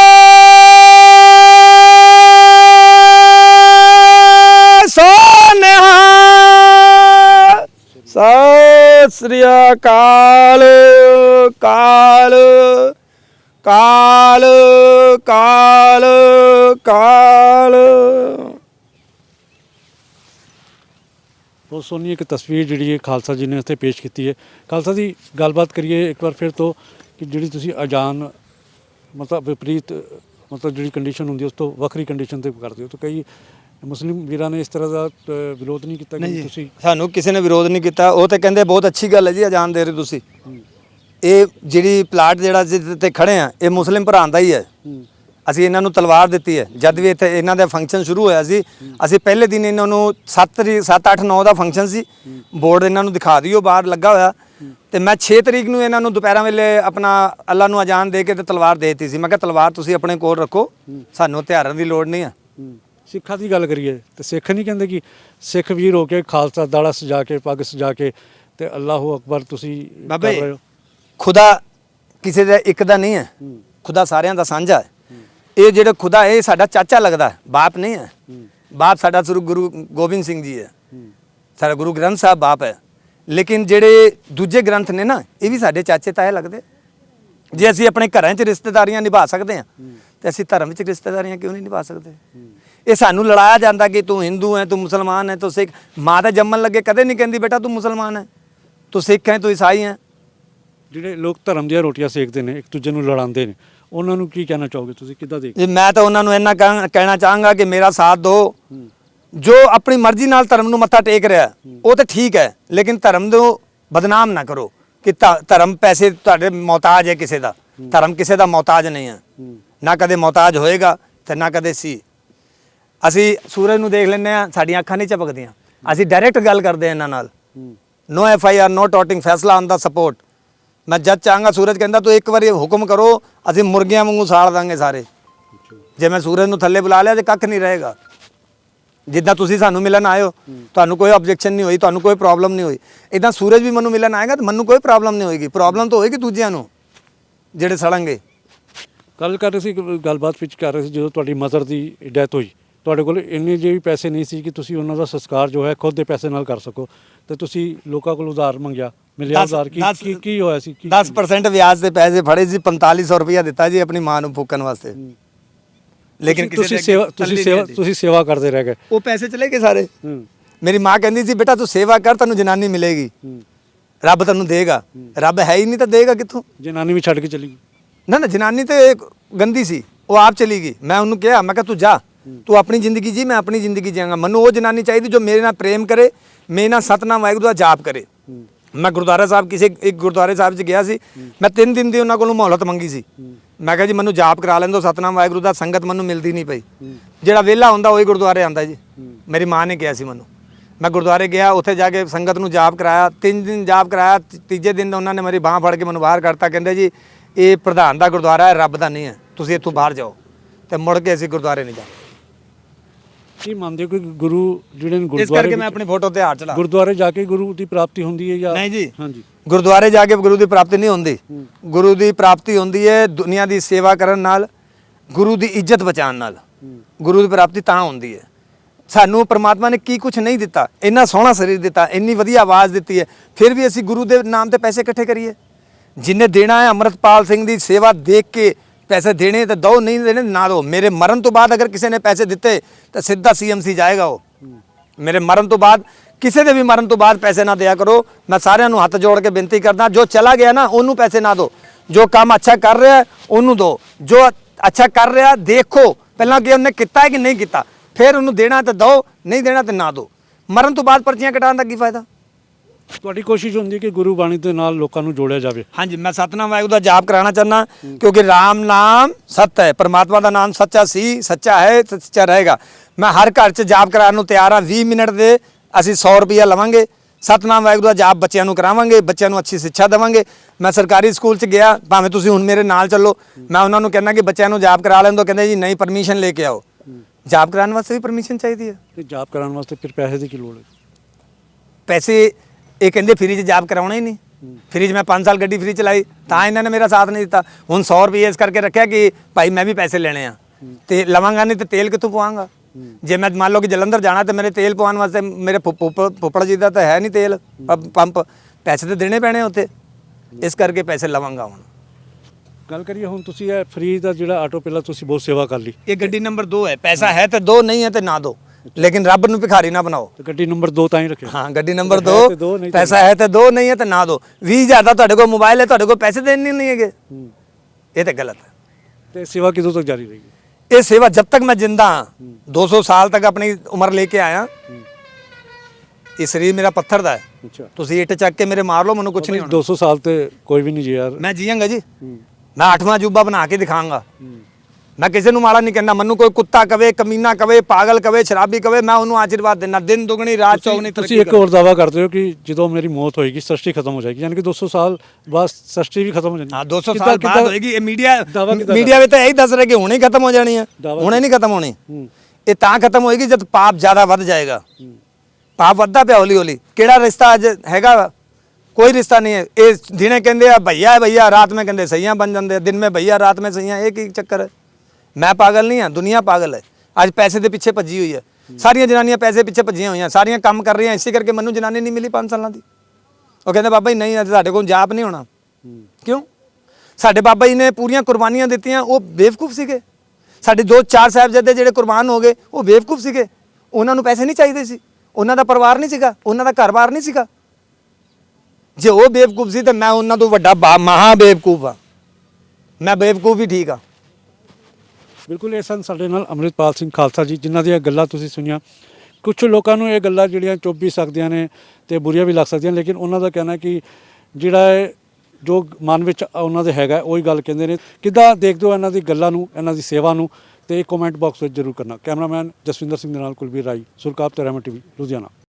ਸ੍ਰੀ ਅਕਾਲ, ਕਾਲ ਕਾਲ ਕਾਲ ਕਾਲ। ਬਹੁਤ ਸੋਹਣੀ ਇੱਕ ਤਸਵੀਰ ਜਿਹੜੀ ਹੈ ਖਾਲਸਾ ਜੀ ਨੇ ਇੱਥੇ ਪੇਸ਼ ਕੀਤੀ ਹੈ। ਖਾਲਸਾ ਜੀ, ਗੱਲਬਾਤ ਕਰੀਏ ਇੱਕ ਵਾਰ ਫਿਰ ਤੋਂ ਕਿ ਜਿਹੜੀ ਤੁਸੀਂ ਅਜਾਨ ਮਤਲਬ ਵਿਪਰੀਤ, ਮਤਲਬ ਜਿਹੜੀ ਕੰਡੀਸ਼ਨ ਹੁੰਦੀ ਉਸ ਤੋਂ ਵੱਖਰੀ ਕੰਡੀਸ਼ਨ ਤੇ ਕਰਦੇ ਹੋ। ਤਾਂ ਕਈ ਮੁਸਲਿਮ ਵੀਰਾਂ ਨੇ ਇਸ ਤਰ੍ਹਾਂ ਦਾ ਅ, ਵਿਰੋਧ ਨਹੀਂ ਕੀਤਾ ਕਿ ਤੁਸੀਂ ਸਾਨੂੰ ਕਿਸੇ ਨੇ ਵਿਰੋਧ ਨਹੀਂ ਕੀਤਾ। ਉਹ ਤੇ ਕਹਿੰਦੇ ਬਹੁਤ ਅੱਛੀ ਗੱਲ ਹੈ ਜੀ ਅਜਾਨ ਦੇ ਰਹੇ ਤੁਸੀਂ। ਹੂੰ, ਇਹ ਜਿਹੜੀ ਪਲਾਟ ਜਿਹੜਾ ਜਿਹਦੇ ਤੇ ਖੜੇ ਆ ਇਹ ਮੁਸਲਿਮ ਭਰਾਂ ਦਾ ਹੀ ਹੈ। ਹੂੰ, ਅਸੀਂ ਇਹਨਾਂ ਨੂੰ ਤਲਵਾਰ ਦਿੱਤੀ ਹੈ। ਜਦ ਵੀ ਇੱਥੇ ਇਹਨਾਂ ਦਾ ਫੰਕਸ਼ਨ ਸ਼ੁਰੂ ਹੋਇਆ ਸੀ ਅਸੀਂ ਪਹਿਲੇ ਦਿਨ ਇਹਨਾਂ ਨੂੰ 7 ਤਰੀਕ 7 8 9 ਦਾ ਫੰਕਸ਼ਨ ਸੀ। ਬੋਰਡ ਇਹਨਾਂ ਨੂੰ ਦਿਖਾ ਦਿਓ ਬਾਹਰ ਲੱਗਾ ਹੋਇਆ। ਤੇ ਮੈਂ 6 ਤਰੀਕ ਨੂੰ ਇਹਨਾਂ ਨੂੰ ਦੁਪਹਿਰਾਂ ਵੇਲੇ ਆਪਣਾ ਅੱਲਾ ਨੂੰ ਅਜਾਨ ਦੇ ਕੇ ਤੇ ਤਲਵਾਰ ਦੇ ਦਿੱਤੀ ਸੀ। ਮੈਂ ਕਿਹਾ ਤਲਵਾਰ ਤੁਸੀਂ ਆਪਣੇ ਕੋਲ ਰੱਖੋ। ਸਾਨੂੰ ਹਥਿਆਰਾਂ ਦੀ ਲੋੜ ਨਹੀਂ ਆ। ਹੂੰ। ਸਿੱਖਾਂ ਦੀ ਗੱਲ ਕਰੀਏ ਤੇ ਸਿੱਖ ਨਹੀਂ ਕਹਿੰਦੇ ਕਿ ਸਿੱਖ ਵੀਰ ਹੋ ਕੇ ਖਾਲਸਾ ਦਾੜਾ ਸਜਾ ਕੇ ਪੱਗ ਸਜਾ ਕੇ ਤੇ ਅੱਲਾਹੂ ਅਕਬਰ ਤੁਸੀਂ ਕਰ ਬਾਬੇ ਰਹੇ ਹੋ। ਖੁਦਾ ਕਿਸੇ ਦਾ ਇੱਕ ਦਾ ਨਹੀਂ ਹੈ। ਖੁਦਾ ਸਾਰਿਆਂ ਦਾ ਸਾਂਝਾ ਹੈ। ਇਹ ਜਿਹੜਾ ਖੁਦਾ ਹੈ ਇਹ ਸਾਡਾ ਚਾਚਾ ਲੱਗਦਾ ਹੈ, ਬਾਪ ਨਹੀਂ ਹੈ। ਬਾਪ ਸਾਡਾ ਸ੍ਰੀ ਗੁਰੂ ਗੋਬਿੰਦ ਸਿੰਘ ਜੀ ਹੈ। ਹੂੰ, ਸਾਡਾ ਗੁਰੂ ਗ੍ਰੰਥ ਸਾਹਿਬ ਬਾਪ ਹੈ। ਲੇਕਿਨ ਜਿਹੜੇ ਦੂਜੇ ਗ੍ਰੰਥ ਨੇ ਨਾ ਇਹ ਵੀ ਸਾਡੇ ਚਾਚੇ ਤਾਏ ਲੱਗਦੇ। ਜੇ ਅਸੀਂ ਆਪਣੇ ਘਰਾਂ 'ਚ ਰਿਸ਼ਤੇਦਾਰੀਆਂ ਨਿਭਾ ਸਕਦੇ ਹਾਂ। ਤੇ ਅਸੀਂ ਧਰਮ ਵਿੱਚ ਰਿਸ਼ਤੇਦਾਰੀਆਂ ਕਿਉਂ ਨਹੀਂ ਨਿਭਾ ਸਕਦੇ? ਇਹ ਸਾਨੂੰ ਲੜਾਇਆ ਜਾਂਦਾ ਕਿ ਤੂੰ ਹਿੰਦੂ ਹੈ ਤੂੰ ਮੁਸਲਮਾਨ ਹੈ ਤੂੰ ਸਿੱਖ। ਮਾਂ ਤਾਂ ਜੰਮਣ ਲੱਗੇ ਕਦੇ ਨਹੀਂ ਕਹਿੰਦੀ ਬੇਟਾ ਤੂੰ ਮੁਸਲਮਾਨ ਹੈ। ਤੂੰ ਸਿੱਖ ਹੈ ਤੂੰ ਈਸਾਈ ਹੈ। ਜਿਹੜੇ ਲੋਕ ਧਰਮ ਦੀਆਂ ਰੋਟੀਆਂ ਸੇਕਦੇ ਨੇ ਇੱਕ ਦੂਜੇ ਨੂੰ ਲੜਾਉਂਦੇ ਨੇ ਉਹਨਾਂ ਨੂੰ ਕੀ ਕਹਿਣਾ ਚਾਹੋਗੇ ਤੁਸੀਂ? ਕਿੱਦਾਂ ਦੇਖ ਜੇ ਮੈਂ ਤਾਂ ਉਹਨਾਂ ਨੂੰ ਇੰਨਾ ਕਹਿ- ਕਹਿਣਾ ਚਾਹਾਂਗਾ ਕਿ ਮੇਰਾ ਸਾਥ ਦਿਓ। ਜੋ ਆਪਣੀ ਮਰਜ਼ੀ ਨਾਲ ਧਰਮ ਨੂੰ ਮੱਥਾ ਟੇਕ ਰਿਹਾ ਉਹ ਤਾਂ ਠੀਕ ਹੈ ਲੇਕਿਨ ਧਰਮ ਨੂੰ ਬਦਨਾਮ ਨਾ ਕਰੋ ਕਿ ਧਰਮ ਪੈਸੇ ਤੁਹਾਡੇ ਮੌਤਾਜ ਹੈ ਕਿਸੇ ਦਾ। ਧਰਮ ਕਿਸੇ ਦਾ ਮੌਤਾਜ ਨਹੀਂ ਹੂੰ, ਨਾ ਕਦੇ ਮੌਤਾਜ ਹੋਏਗਾ ਤੇ ਨਾ ਕਦੇ ਸੀ। ਅਸੀਂ ਸੂਰਜ ਨੂੰ ਦੇਖ ਲੈਂਦੇ ਆ ਸਾਡੀਆਂ ਅੱਖਾਂ ਨਹੀਂ ਝਪਕਦੀਆਂ। ਅਸੀਂ ਡਾਇਰੈਕਟ ਗੱਲ ਕਰਦੇ ਆ ਇਹਨਾਂ ਨਾਲ। ਨੋ ਐਫ ਆਈ ਆਰ ਨੋ ਟੋਟਿੰਗ ਫੈਸਲਾ ਔਨ ਦਾ ਸਪੋਰਟ ਮੈਂ ਜਦ ਚਾਹਾਂਗਾ ਸੂਰਜ ਕਹਿੰਦਾ ਤੂੰ ਇੱਕ ਵਾਰੀ ਹੁਕਮ ਕਰੋ ਅਸੀਂ ਮੁਰਗੀਆਂ ਵਾਂਗੂ ਸਾੜ ਦਾਂਗੇ ਸਾਰੇ। ਜੇ ਮੈਂ ਸੂਰਜ ਨੂੰ ਥੱਲੇ ਬੁਲਾ ਲਿਆ ਤੇ ਕੱਖ ਨਹੀਂ ਰਹੇਗਾ। ਜਿੱਦਾਂ ਤੁਸੀਂ ਸਾਨੂੰ ਮਿਲਣ ਆਏ ਹੋ ਤੁਹਾਨੂੰ ਕੋਈ ਆਬਜੈਕਸ਼ਨ ਨਹੀਂ ਹੋਈ ਤੁਹਾਨੂੰ ਕੋਈ ਪ੍ਰੋਬਲਮ ਨਹੀਂ ਹੋਈ। ਇਦਾਂ ਸੂਰਜ ਵੀ ਮੈਨੂੰ ਮਿਲਣ ਆਏਗਾ ਤਾਂ ਮੈਨੂੰ ਕੋਈ ਪ੍ਰੋਬਲਮ ਨਹੀਂ ਹੋਏਗੀ। ਪ੍ਰੋਬਲਮ ਤਾਂ ਹੋਏਗੀ ਦੂਜਿਆਂ ਨੂੰ ਜਿਹੜੇ ਸੜਨਗੇ। ਗੱਲ ਕਰ ਰਹੇ ਸੀ ਗੱਲਬਾਤ ਵਿੱਚ ਕਰ ਰਹੇ ਸੀ ਜਦੋਂ ਤੁਹਾਡੀ ਮਦਰ ਦੀ ਡੈਥ ਹੋਈ। ਤੁਹਾਡੇ ਕੋਲ ਇੰਨੇ ਜਿਹੇ ਵੀ ਪੈਸੇ ਨਹੀਂ ਸੀ ਕਿ ਤੁਸੀਂ ਉਹਨਾਂ ਦਾ ਸੰਸਕਾਰ ਜੋ ਹੈ ਖੁਦ ਦੇ ਪੈਸੇ ਨਾਲ ਕਰ ਸਕੋ। ਤੇ ਤੁਸੀਂ ਲੋਕਾਂ ਕੋਲ ਉਧਾਰ ਮੰਗਿਆ। ਮਿਲਿਆ ਉਧਾਰ ਕੀ ਕੀ ਕੀ ਹੋਇਆ ਸੀ? ਕੀ 10% ਵਿਆਜ ਤੇ ਪੈਸੇ ਫੜੇ ਸੀ 4500 ਰੁਪਇਆ ਦਿੱਤਾ ਜੀ ਆਪਣੀ ਮਾਂ ਨੂੰ ਫੂਕਣ ਵਾਸਤੇ। ਲੇਕਿਨ ਤੁਸੀਂ- ਦੇ ਸੇਵਾ ਤੁਸੀਂ ਸੇਵਾ ਤੁਸੀਂ ਸੇਵਾ ਕਰਦੇ ਰਹਿ ਗਏ। ਉਹ ਪੈਸੇ ਚਲੇ ਗਏ ਸਾਰੇ। ਮੇਰੀ ਮਾਂ ਕਹਿੰਦੀ ਸੀ ਬੇਟਾ ਤੂੰ ਸੇਵਾ ਕਰ ਤੈਨੂੰ ਜਨਾਨੀ ਮਿਲੇਗੀ। ਰੱਬ ਤੈਨੂੰ ਦੇਗਾ। ਰੱਬ ਹੈ ਹੀ ਨਹੀਂ ਤਾਂ ਦੇਗਾ ਕਿੱਥੋਂ? ਜਨਾਨੀ ਵੀ ਛੱਡ ਕੇ ਚਲੀ ਗਈ। ਨਾ ਨਾ, ਜਨਾਨੀ ਤੇ ਗੰਦੀ ਸੀ, ਉਹ ਆਪ ਚਲੀ ਗਈ। ਮੈਂ ਉਹਨੂੰ ਕਿਹਾ, ਮੈਂ ਕਿਹਾ, ਤੂੰ ਜਾ, ਤੂੰ ਆਪਣੀ ਜ਼ਿੰਦਗੀ ਜੀ, ਮੈਂ ਆਪਣੀ ਜ਼ਿੰਦਗੀ ਜੀਵਾਂਗਾ ਮੈਨੂੰ ਉਹ ਜਨਾਨੀ ਚਾਹੀਦੀ ਜੋ ਮੇਰੇ ਨਾਲ ਪ੍ਰੇਮ ਕਰੇ, ਮੇਰੇ ਨਾਲ ਸਤਨਾਮ ਵਾਹਿਗੁਰੂ ਦਾ ਜਾਪ ਕਰੇ। ਮੈਂ ਗੁਰਦੁਆਰਾ ਸਾਹਿਬ ਕਿਸੇ ਇੱਕ ਗੁਰਦੁਆਰੇ ਸਾਹਿਬ 'ਚ ਗਿਆ ਸੀ। ਮੈਂ ਤਿੰਨ ਦਿਨ ਦੀ ਉਹਨਾਂ ਕੋਲੋਂ ਮੌਲਤ ਮੰਗੀ ਸੀ। ਮੈਂ ਕਿਹਾ ਜੀ, ਮੈਨੂੰ ਜਾਪ ਕਰਾ ਲੈਣ ਦਿਓ ਸਤਨਾਮ ਵਾਹਿਗੁਰੂ ਦਾ, ਸੰਗਤ ਮੈਨੂੰ ਮਿਲਦੀ ਨਹੀਂ ਪਈ। ਜਿਹੜਾ ਵਿਹਲਾ ਹੁੰਦਾ, ਉਹੀ ਗੁਰਦੁਆਰੇ ਆਂਦਾ ਜੀ। ਮੇਰੀ ਮਾਂ ਨੇ ਕਿਹਾ ਸੀ ਮੈਨੂੰ। ਮੈਂ ਗੁਰਦੁਆਰੇ ਗਿਆ, ਉੱਥੇ ਜਾ ਕੇ ਸੰਗਤ ਨੂੰ ਜਾਪ ਕਰਾਇਆ। ਤਿੰਨ ਦਿਨ ਜਾਪ ਕਰਾਇਆ, ਤੀਜੇ ਦਿਨ ਉਹਨਾਂ ਨੇ ਮੇਰੀ ਬਾਹ ਫੜ ਕੇ ਮੈਨੂੰ ਬਾਹਰ ਕੱਢਤਾ। ਕਹਿੰਦੇ ਜੀ ਇਹ ਪ੍ਰਧਾਨ ਦਾ ਗੁਰਦੁਆਰਾ ਹੈ ਰੱਬ ਦਾ ਨਹੀਂ ਹੈ। ਤੁਸੀਂ ਇੱਥੋਂ ਬਾਹਰ ਜਾਓ ਤੇ ਮੁੜ ਕੇ ਅਸੀਂ ਗੁਰਦੁਆਰੇ ਨਹੀਂ ਜਾਣਾ ਕੀ ਮੰਨਦੇ ਹੋ ਕਿ ਗੁਰੂ ਜਿਹੜੇ ਨੇ ਇਸ ਗੁਰਦੁਆਰੇ ਕਰਕੇ ਮੈਂ ਆਪਣੀ ਫੋਟੋ ਤੇ ਹੱਥ ਚਲਾ। ਗੁਰਦੁਆਰੇ ਜਾ ਕੇ ਗੁਰੂ ਦੀ ਪ੍ਰਾਪਤੀ ਹੁੰਦੀ ਹੈ ਜਾਂ ਨਹੀਂ ਜੀ। ਹਾਂਜੀ। ਗੁਰਦੁਆਰੇ ਜਾ ਕੇ ਗੁਰੂ ਦੀ ਪ੍ਰਾਪਤੀ ਨਹੀਂ ਹੁੰਦੀ। ਗੁਰੂ ਦੀ ਪ੍ਰਾਪਤੀ ਹੁੰਦੀ ਹੈ ਦੁਨੀਆ ਦੀ ਸੇਵਾ ਕਰਨ ਨਾਲ ਗੁਰੂ ਦੀ ਇੱਜ਼ਤ ਬਚਾਉਣ ਨਾਲ। ਗੁਰੂ ਦੀ ਪ੍ਰਾਪਤੀ ਤਾਂ ਹੁੰਦੀ ਹੈ। ਸਾਨੂੰ ਪ੍ਰਮਾਤਮਾ ਨੇ ਕੀ ਕੁਝ ਨਹੀਂ ਦਿੱਤਾ। ਇੰਨਾ ਸੋਹਣਾ ਸਰੀਰ ਦਿੱਤਾ ਇੰਨੀ ਵਧੀਆ ਆਵਾਜ਼ ਦਿੱਤੀ ਹੈ। ਫਿਰ ਵੀ ਅਸੀਂ ਗੁਰੂ ਦੇ ਨਾਮ ਤੇ ਪੈਸੇ ਇਕੱਠੇ ਕਰੀਏ। ਜਿੰਨੇ ਦੇਣਾ ਹੈ ਅੰਮ੍ਰਿਤਪਾਲ ਸਿੰਘ ਦੀ ਸੇਵਾ ਦੇਖ ਕੇ ਪੈਸੇ ਦੇਣੇ ਤਾਂ ਦੋ, ਨਹੀਂ ਦੇਣੇ ਨਾ ਦੋ। ਮੇਰੇ ਮਰਨ ਤੋਂ ਬਾਅਦ ਅਗਰ ਕਿਸੇ ਨੇ ਪੈਸੇ ਦਿੱਤੇ ਤਾਂ ਸਿੱਧਾ ਸੀਐਮਸੀ ਜਾਏਗਾ ਉਹ। ਮੇਰੇ ਮਰਨ ਤੋਂ ਬਾਅਦ ਕਿਸੇ ਦੇ ਵੀ ਮਰਨ ਤੋਂ ਬਾਅਦ ਪੈਸੇ ਨਾ ਦਿਆ ਕਰੋ। ਮੈਂ ਸਾਰਿਆਂ ਨੂੰ ਹੱਥ ਜੋੜ ਕੇ ਬੇਨਤੀ ਕਰਦਾ, ਜੋ ਚਲਾ ਗਿਆ ਨਾ, ਉਹਨੂੰ ਪੈਸੇ ਨਾ ਦਿਓ ਜੋ ਕੰਮ ਅੱਛਾ ਕਰ ਰਿਹਾ, ਉਹਨੂੰ ਦਿਓ ਜੋ ਅੱਛਾ ਕਰ ਰਿਹਾ, ਦੇਖੋ। ਪਹਿਲਾਂ ਕਿ ਉਹਨੇ ਕੀਤਾ ਹੈ ਕਿ ਨਹੀਂ ਕੀਤਾ? ਫਿਰ ਉਹਨੂੰ ਦੇਣਾ ਤਾਂ ਦਿਓ ਨਹੀਂ ਦੇਣਾ ਤਾਂ ਨਾ ਦਿਓ ਮਰਨ ਤੋਂ ਬਾਅਦ ਪਰਚੀਆਂ ਕਟਾਉਣ ਦਾ ਕੀ ਫਾਇਦਾ? ਤੁਹਾਡੀ ਕੋਸ਼ਿਸ਼ ਹੁੰਦੀ ਹੈ ਕਿ ਗੁਰੂ ਬਾਣੀ ਦੇ ਨਾਲ ਲੋਕਾਂ ਨੂੰ ਜੋੜਿਆ ਜਾਵੇ। ਹਾਂਜੀ ਮੈਂ ਸਤਨਾਮ ਵਾਹਿਗੁਰੂ ਦਾ ਜਾਪ ਕਰਾਉਣਾ ਚਾਹੁੰਦਾ ਕਿਉਂਕਿ ਰਾਮ ਨਾਮ ਸਤ ਹੈ ਪਰਮਾਤਮਾ ਦਾ ਨਾਮ ਸੱਚਾ ਸੀ ਸੱਚਾ ਹੈ ਸੱਚਾ ਰਹੇਗਾ। ਮੈਂ ਹਰ ਘਰ 'ਚ ਜਾਪ ਕਰਾਉਣ ਨੂੰ ਤਿਆਰ ਹਾਂ 20 ਮਿੰਟ ਦੇ ਅਸੀਂ 100 ਰੁਪਇਆ ਲਵਾਂਗੇ। ਸਤਨਾਮ ਵਾਹਿਗੁਰੂ ਦਾ ਜਾਪ ਬੱਚਿਆਂ ਨੂੰ ਕਰਾਵਾਂਗੇ ਬੱਚਿਆਂ ਨੂੰ ਅੱਛੀ ਸਿੱਖਿਆ ਦੇਵਾਂਗੇ। ਮੈਂ ਸਰਕਾਰੀ ਸਕੂਲ 'ਚ ਗਿਆ ਭਾਵੇਂ ਤੁਸੀਂ ਹੁਣ ਮੇਰੇ ਨਾਲ ਚੱਲੋ ਮੈਂ ਉਹਨਾਂ ਨੂੰ ਕਹਿੰਦਾ ਕਿ ਬੱਚਿਆਂ ਨੂੰ ਜਾਪ ਕਰਾ ਲੈਣ ਦੋ ਕਹਿੰਦੇ ਜੀ ਨਹੀਂ ਪਰਮਿਸ਼ਨ ਲੈ ਕੇ ਆਓ। ਜਾਪ ਕਰਾਉਣ ਵਾਸਤੇ ਵੀ ਪਰਮਿਸ਼ਨ ਚਾਹੀਦੀ ਹੈ। ਤੇ ਜਾਪ ਕਰਾਉਣ ਵਾਸਤੇ ਫਿਰ ਪੈਸੇ ਦੀ ਕੀ ਲੋੜ ਹੈ? ਪੈਸੇ ਇਹ ਕਹਿੰਦੇ ਫ੍ਰੀ 'ਚ ਜਾਪ ਕਰਾਉਣਾ ਹੀ ਨਹੀਂ। ਫ੍ਰੀ 'ਚ ਮੈਂ 5 ਸਾਲ ਗੱਡੀ ਫ੍ਰੀ ਚਲਾਈ ਤਾਂ ਇਹਨਾਂ ਨੇ ਮੇਰਾ ਸਾਥ ਨਹੀਂ ਦਿੱਤਾ। ਹੁਣ 100 ਰੁਪਏ ਇਸ ਕਰਕੇ ਰੱਖਿਆ ਕਿ ਭਾਈ ਮੈਂ ਵੀ ਪੈਸੇ ਲੈਣੇ ਆ। ਤੇ ਲਵਾਂਗਾ ਨਹੀਂ ਤੇ ਤੇਲ ਕਿੱਥੋਂ ਪਵਾਵਾਂਗਾ ਜੇ ਮੈਂ ਮੰਨ ਲਓ ਕਿ ਜਲੰਧਰ ਜਾਣਾ ਤੇ ਮੇਰੇ ਤੇਲ ਪਵਾਉਣ ਵਾਸਤੇ ਮੇਰੇ ਫੁ- ਫੁੱਫੜ ਫੁੱਫੜ ਜੀ ਦਾ ਤਾਂ ਹੈ ਨਹੀਂ ਤੇਲ ਪੰਪ- ਪੈਸੇ ਤਾਂ ਦੇਣੇ ਪੈਣੇ ਉੱਥੇ। ਇਸ ਕਰਕੇ ਪੈਸੇ ਲਵਾਂਗਾ ਹੁਣ। ਗੱਲ ਕਰੀਏ ਹੁਣ ਤੁਸੀਂ ਇਹ ਫ੍ਰੀ ਦਾ ਜਿਹੜਾ ਆਟੋ ਪਹਿਲਾਂ ਤੁਸੀਂ ਬਹੁਤ ਸੇਵਾ ਕਰ ਲਈ। ਇਹ ਗੱਡੀ ਨੰਬਰ 2 ਹੈ। ਪੈਸਾ ਹੈ ਤੇ ਦੋ ਨਹੀਂ ਹੈ ਤੇ ਨਾ ਦੋ। ਲੇਕਿਨ ਰੱਬ ਨੂੰ ਭਿਖਾਰੀ ਨਾ ਬਣਾਓ। ਤੇ ਗੱਡੀ ਨੰਬਰ 2 ਤਾਂ ਹੀ ਰੱਖਿਓ। ਹਾਂ ਗੱਡੀ ਨੰਬਰ ਹੈ ਤੇ 2 ਦੋ, ਨਹੀਂ ਤਾਂ ਪੈਸਾ ਹੈ ਤੇ ਦੋ ਨਹੀਂ ਹੈ ਤੇ ਨਾ ਦੋ। 20000 ਦਾ ਤੁਹਾਡੇ ਕੋਲ ਮੋਬਾਈਲ ਹੈ ਤੁਹਾਡੇ ਕੋਲ ਪੈਸੇ ਦੇਣੇ ਨਹੀਂ ਹੈਗੇ। ਇਹ ਤਾਂ ਗਲਤ ਹੈ। ਤੇ ਸੇਵਾ ਕਿਦੋਂ ਤੱਕ ਜਾਰੀ ਰਹੇਗੀ? ਇਹ ਸੇਵਾ ਜਬ ਤੱਕ ਮੈਂ ਜਿੰਦਾ ਹਾਂ 200 ਸਾਲ ਤੱਕ ਆਪਣੀ ਉਮਰ ਲੈ ਕੇ ਆਇਆ। ਇਹ ਸਰੀਰ ਮੇਰਾ ਪੱਥਰ ਦਾ ਹੈ। ਤੁਸੀਂ ਇੱਟ ਚੱਕ ਕੇ ਮੇਰੇ ਮਾਰ ਲਓ ਮੈਨੂੰ ਕੁਝ ਨਹੀਂ ਹੋਣਾ। 200 ਸਾਲ ਤੇ ਕੋਈ ਵੀ ਨਹੀਂ ਜੀ ਯਾਰ। ਮੈਂ ਜੀਵਾਂਗਾ ਜੀ। ਮੈਂ ਅੱਠਵਾਂ ਜੂਬਾ ਬਣਾ ਕੇ ਦਿਖਾਵਾਂਗਾ। ਮੈਂ ਕਿਸੇ ਨੂੰ ਮਾੜਾ ਨਹੀਂ ਕਹਿੰਦਾ ਮੈਨੂੰ ਕੋਈ ਕੁੱਤਾ ਕਵੇ ਕਮੀਨਾ ਕਵੇ ਪਾਗਲ ਕਵੇ ਸ਼ਰਾਬੀ ਕਵੇ ਮੈਂ ਉਹਨੂੰ ਆਸ਼ੀਰਵਾਦ ਦਿੰਦਾ। ਦਿਨ ਦੁਗਣੀ ਰਾਤ ਚੌਗਣੀ ਤੁਸੀਂ ਇੱਕ ਹੋਰ ਦਾਵਾ ਕਰਦੇ ਹੋ ਕਿ ਜਦੋਂ ਮੇਰੀ ਮੌਤ ਹੋਏਗੀ ਸ੍ਰਿਸ਼ਟੀ ਖਤਮ ਹੋ ਜਾਏਗੀ ਯਾਨੀ ਕਿ 200 ਸਾਲ ਬਾਅਦ ਸ੍ਰਿਸ਼ਟੀ ਵੀ ਖਤਮ ਹੋ ਜਾਣੀ ਹਾਂ। 200 ਸਾਲ ਬਾਅਦ ਹੋਏਗੀ ਇਹ ਮੀਡੀਆ ਮੀਡੀਆ ਵਿੱਚ ਤਾਂ ਇਹੀ ਦੱਸ ਰਿਹਾ ਕਿ ਹੁਣੇ ਖਤਮ ਹੋ ਜਾਣੀ ਹੈ। ਹੁਣੇ ਨਹੀਂ ਖਤਮ ਹੋਣੀ। ਇਹ ਤਾਂ ਖਤਮ ਹੋਏਗੀ ਜਦ ਪਾਪ ਜ਼ਿਆਦਾ ਵੱਧ ਜਾਏਗਾ। ਪਾਪ ਵੱਧਦਾ ਪਿਆ ਹੌਲੀ ਹੌਲੀ ਕਿਹੜਾ ਰਿਸ਼ਤਾ ਅੱਜ ਹੈਗਾ ਕੋਈ ਰਿਸ਼ਤਾ ਨਹੀਂ ਹੈ। ਇਹ ਦਿਨੇ ਕਹਿੰਦੇ ਆ ਭਈਆ ਭਈਆ ਰਾਤ ਮੈਂ ਕਹਿੰਦੇ ਸਈਆਂ ਬਣ ਜਾਂਦੇ ਦਿਨ ਮੈਂ ਭਈਆ ਰਾਤ ਮੈਂ ਸਈਆਂ ਇਹ ਕੀ ਚੱਕਰ ਹੈ? ਮੈਂ ਪਾਗਲ ਨਹੀਂ ਹਾਂ, ਦੁਨੀਆ ਪਾਗਲ ਹੈ। ਅੱਜ ਪੈਸੇ ਦੇ ਪਿੱਛੇ ਭੱਜੀ ਹੋਈ ਹੈ। ਸਾਰੀਆਂ ਜਨਾਨੀਆਂ ਪੈਸੇ ਪਿੱਛੇ ਭੱਜੀਆਂ ਹੋਈਆਂ, ਸਾਰੀਆਂ ਕੰਮ ਕਰ ਰਹੀਆਂ, ਇਸੇ ਕਰਕੇ ਮੈਨੂੰ ਜਨਾਨੀ ਨਹੀਂ ਮਿਲੀ 5 ਸਾਲਾਂ ਦੀ। ਉਹ ਕਹਿੰਦੇ, ਬਾਬਾ ਜੀ, ਨਹੀਂ, ਅੱਜ ਸਾਡੇ ਕੋਲ ਜਾਪ ਨਹੀਂ ਹੋਣਾ। ਕਿਉਂ? ਸਾਡੇ ਬਾਬਾ ਜੀ ਨੇ ਪੂਰੀਆਂ ਕੁਰਬਾਨੀਆਂ ਦਿੱਤੀਆਂ, ਉਹ ਬੇਵਕੂਫ ਸੀਗੇ। ਸਾਡੇ ਦੋ ਚਾਰ ਸਾਹਿਬਜ਼ਾਦੇ ਜਿਹੜੇ ਕੁਰਬਾਨ ਹੋ ਗਏ, ਉਹ ਬੇਵਕੂਫ ਸੀਗੇ। ਉਹਨਾਂ ਨੂੰ ਪੈਸੇ ਨਹੀਂ ਚਾਹੀਦੇ ਸੀ। ਉਹਨਾਂ ਦਾ ਪਰਿਵਾਰ ਨਹੀਂ ਸੀਗਾ, ਉਹਨਾਂ ਦਾ ਘਰ-ਬਾਰ ਨਹੀਂ ਸੀਗਾ। ਜੇ ਉਹ ਬੇਵਕੂਫ ਸੀ, ਤਾਂ ਮੈਂ ਉਹਨਾਂ ਤੋਂ ਵੱਡਾ ਬਾ- ਮਹਾ ਬੇਵਕੂਫ ਆ ਮੈਂ ਬੇਵਕੂਫ ਵੀ ਠੀਕ ਆ ਬਿਲਕੁਲ ਇਹ ਸਨ ਸਾਡੇ ਨਾਲ ਅੰਮ੍ਰਿਤਪਾਲ ਸਿੰਘ ਖਾਲਸਾ ਜੀ, ਜਿਨ੍ਹਾਂ ਦੀਆਂ ਗੱਲਾਂ ਤੁਸੀਂ ਸੁਣੀਆਂ। ਕੁਝ ਲੋਕਾਂ ਨੂੰ ਇਹ ਗੱਲਾਂ ਜਿਹੜੀਆਂ ਚੁੱਭ ਵੀ ਸਕਦੀਆਂ ਨੇ ਤੇ ਬੁਰੀਆਂ ਵੀ ਲੱਗ ਸਕਦੀਆਂ, ਲੇਕਿਨ ਉਹਨਾਂ ਦਾ ਕਹਿਣਾ ਕਿ ਜਿਹੜਾ ਇਹ ਜੋ ਮਨ ਵਿੱਚ ਉਹਨਾਂ ਦੇ ਹੈਗਾ, ਉਹੀ ਗੱਲ ਕਹਿੰਦੇ ਨੇ। ਕਿੱਦਾਂ ਦੇਖਦੇ ਹੋ ਇਹਨਾਂ ਦੀ ਗੱਲਾਂ ਨੂੰ, ਇਹਨਾਂ ਦੀ ਸੇਵਾ ਨੂੰ? ਤੇ ਕਮੈਂਟ ਬਾਕਸ ਵਿੱਚ ਜ਼ਰੂਰ ਕਰਨਾ। ਕੈਮਰਾਮੈਨ ਜਸਵਿੰਦਰ ਸਿੰਘ ਦੇ ਨਾਲ ਕੁਲਬੀਰ ਰਾਈ ਸੁਰਕਾਪ ਤੇ ਰਹਿਮਤ ਟੀਵੀ, ਲੁਧਿਆਣਾ।